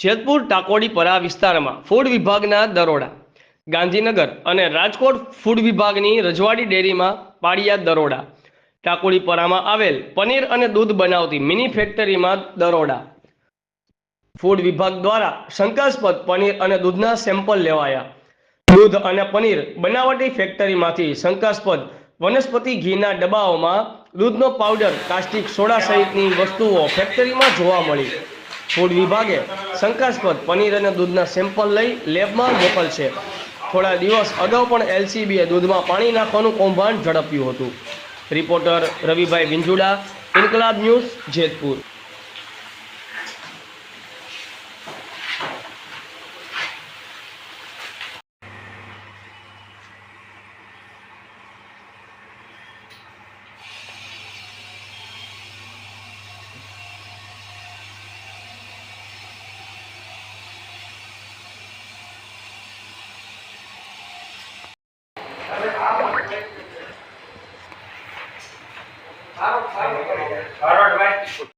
જેતપુર ટાકોડીપરા વિસ્તારમાં ફૂડ વિભાગના દરોડા. ગાંધીનગર અને રાજકોટ ફૂડ વિભાગની રજવાડી ડેરીમાં પાડિયા દરોડા. ટાકોડીપરામાં આવેલ પનીર અને દૂધ બનાવતી મિની ફેક્ટરીમાં દરોડા. ફૂડ વિભાગ દ્વારા શંકાસ્પદ પનીર અને દૂધના સેમ્પલ લેવાયા. દૂધ અને પનીર બનાવટી ફેક્ટરીમાંથી શંકાસ્પદ વનસ્પતિ ઘીના ડબ્બાઓમાં દૂધનો પાવડર કાસ્ટિક સોડા સહિતની વસ્તુઓ ફેક્ટરીમાં જોવા મળી. ફૂડ વિભાગે શંકાસ્પદ પનીર અને દૂધના સેમ્પલ લઈ લેબમાં મોકલશે થોડા દિવસ અગાઉ પણ એલસીબીએ દૂધમાં પાણી નાખવાનું કૌભાંડ ઝડપ્યું હતું. Reporter Ravibhai Vinjuda Inquilab news Jetpur. Forward forward